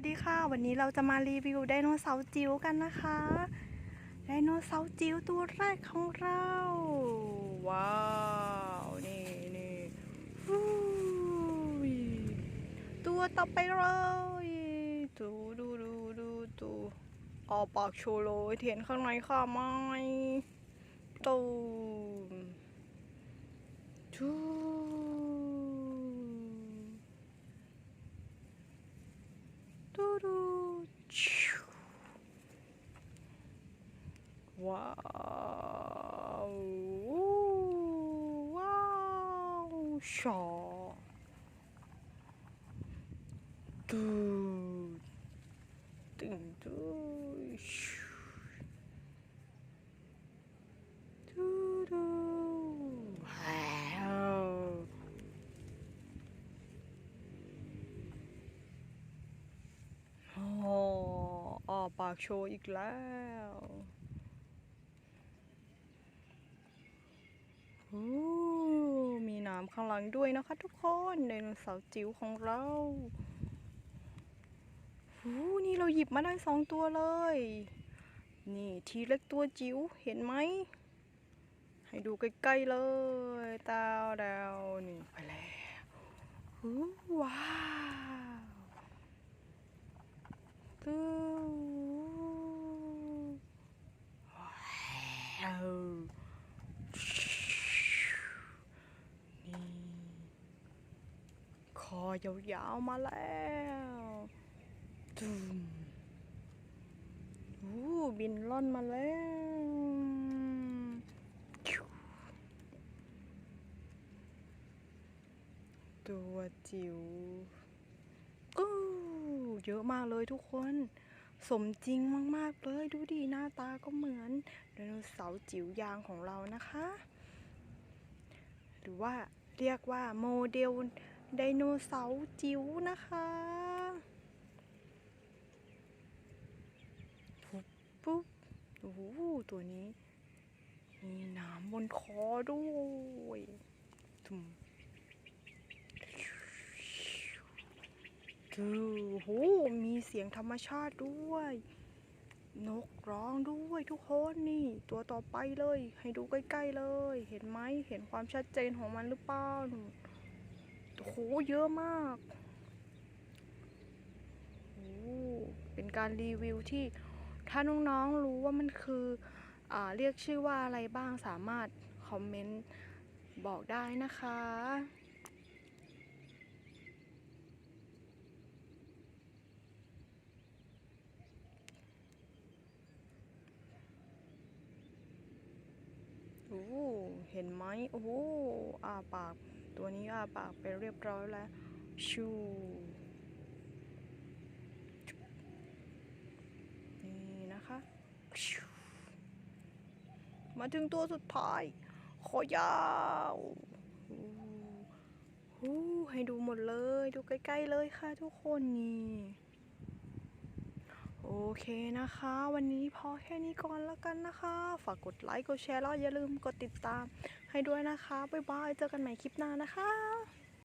วัสดีค่ะ วันนี้เราจะมารีวิวไดโนเสาร์จิ๋วกันนะคะ ไดโนเสาร์จิ๋วตัวแรกของเรา ว้าว นี่นี่ตัวต่อไปเลยดูดูดูดูดูออกปากโชว์เลยเห็นข้างในค่ะไหมตูมทูดูดูชิว ว้าวว้าวชอดูตึงดูตูดูว้าวโอ้ออปากโชว์อีกแล้วโอ้ มีน้ำข้างหลังด้วยนะคะ ทุกคนไดโนเสาร์จิ๋วของเราโอ้นี่เราหยิบมาได้สองตัวเลย นี่ทีเล็กตัวจิ๋วเห็นไหม ให้ดูใกล้ๆเลยตาวดาวนี่ไปแล้วโอ้ว้าวตูว้าวนี่ค อยาวๆมาแล้วตูมอู้บินล่อนมาแล้วตัวจิ๋วอู้เยอะมากเลยทุกคน สมจริงมากๆเลย ดูดีหน้าตาก็เหมือนไดโนเสาร์จิ๋วยางของเรานะคะ หรือว่าเรียกว่าโมเดล ไดโนเสาร์จิ๋วนะคะปุ๊บปุ๊บโอ้โหตัวนี้ มีนามบนคอด้วยทุมคือโหมีเสียงธรรมชาติด้วย นกร้องด้วยทุกคนนี่ ตัวต่อไปเลย ให้ดูใกล้ ๆเลย เห็นไหมเห็นความชัดเจนของมันหรือเปล่า โอ้โหเยอะมากโอ้เป็นการรีวิวที่ถ้าน้องๆรู้ว่ามันคืออ่าเรียกชื่อว่าอะไรบ้างสามารถคอมเมนต์บอกได้นะคะโอ้เห็นไหมโอ้อาปาก ตัวนี้อาปากไปเรียบร้อยแล้ว ชูนี่นะคะ มาถึงตัวสุดท้ายคอยาวให้ดูหมดเลย ดูใกล้ ๆ เลยค่ะทุกคนนี่ โอเคนะคะ วันนี้พอแค่นี้ก่อนแล้วกันนะคะ ฝากกดไลค์กดแชร์แล้วอย่าลืมกดติดตามให้ด้วยนะคะ บ๊ายบาย เจอกันใหม่คลิปหน้านะคะ